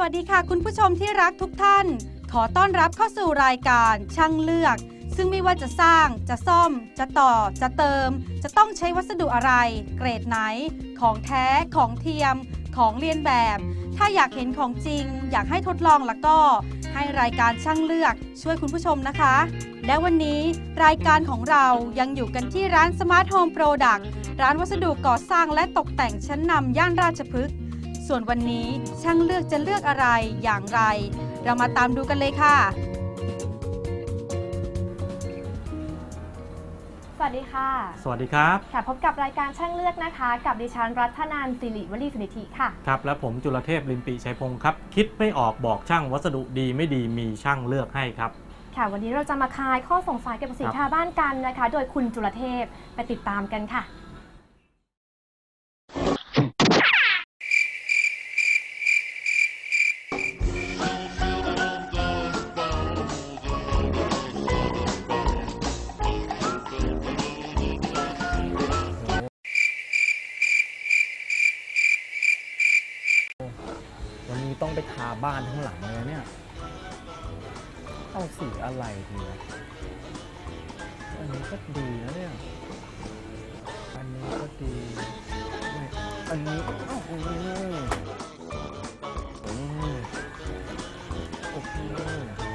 สวัสดีค่ะคุณผู้ชมที่รักทุกท่าน ขอต้อนรับเข้าสู่รายการช่างเลือก ซึ่งไม่ว่าจะสร้างจะซ่อม จะต่อ จะเติม จะต้องใช้วัสดุอะไร เกรดไหน ของแท้ของเทียม ของเรียนแบบ ถ้าอยากเห็นของจริง อยากให้ทดลองแล้วก็ ให้รายการช่างเลือก ช่วยคุณผู้ชมนะคะ และวันนี้รายการของเรายังอยู่กันที่ร้าน Smart Home Product ร้านวัสดุก่อสร้างและตกแต่งชั้นนำย่านราชพฤกษ์ ส่วนวันนี้ช่างเลือกจะเลือกอะไรอย่างไร เรามาตามดูกันเลยค่ะ สวัสดีค่ะ สวัสดีครับ ค่ะพบกับรายการช่างเลือกนะคะ กับดิฉันรัตนานสิริวลีสนิธิค่ะ ครับ และผมจุลเทพลิมปีชัยพงศ์ครับ คิดไม่ออกบอกช่างวัสดุดีไม่ดีมีช่างเลือกให้ครับ ค่ะ วันนี้เราจะมาคลายข้อสงสัยเกี่ยวกับสินครับค้าบ้านกันนะคะ โดยคุณจุลเทพไปติดตามกันค่ะ ต้องไปทาบ้านทั้งหลังเลยเนี่ย เอาสีอะไรดีวะอันนี้ก็ดีนะเนี่ย อันนี้ก็ดีไม่อันนี้อ้าวอืมอืมโอเค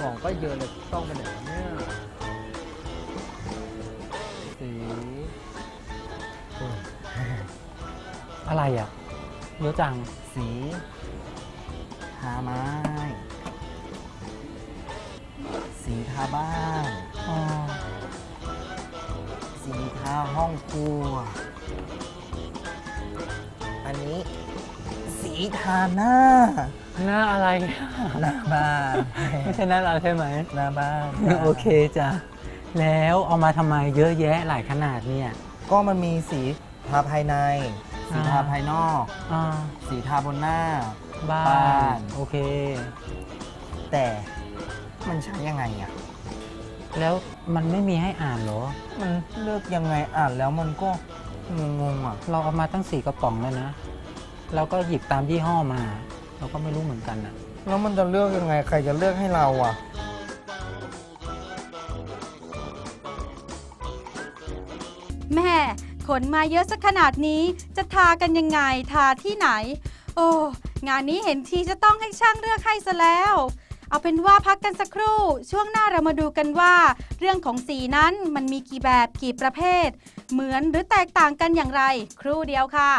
ของก็เยอะเลยต้องไปไหนวะเนี่ยสีอืมอะไรอะเยอะจังสีทาไม้ สีทาบ้านอ๋อสีทาห้องครัว อันนี้ สีทาหน้า หน้าอะไร หน้าบ้านไม่ใช่หน้าเราใช่ไหม หน้าบ้านโอเคจ้ะ แล้วเอามาทำไมเยอะแยะหลายขนาดเนี่ย ก็มันมีสีทาภายใน สีทาอ่าภายนอก อ่า สีทาบนหน้า บ้าบ้าน น โอเค แต่มันใช้ยังไงอะ แล้วมันไม่มีให้อ่านเหรอ มันเลือกยังไงอ่านแล้วมันก็งงๆอะ เราเอามาตั้งสี่กระป๋องแล้วนะ เราก็หยิบตามยี่ห้อมา เราก็ไม่รู้เหมือนกันอะแล้วมันจะเลือกยังไง ใครจะเลือกให้เราอะ แม่ขนมาเยอะสักขนาดนี้จะทากันยังไงทาที่ไหน โอ้งานนี้เห็นทีจะต้องให้ช่างเลือกให้ซะแล้ว เอาเป็นว่าพักกันสักครู่ ช่วงหน้าเรามาดูกันว่า เรื่องของสีนั้นมันมีกี่แบบกี่ประเภท เหมือนหรือแตกต่างกันอย่างไร ครู่เดียวค่ะ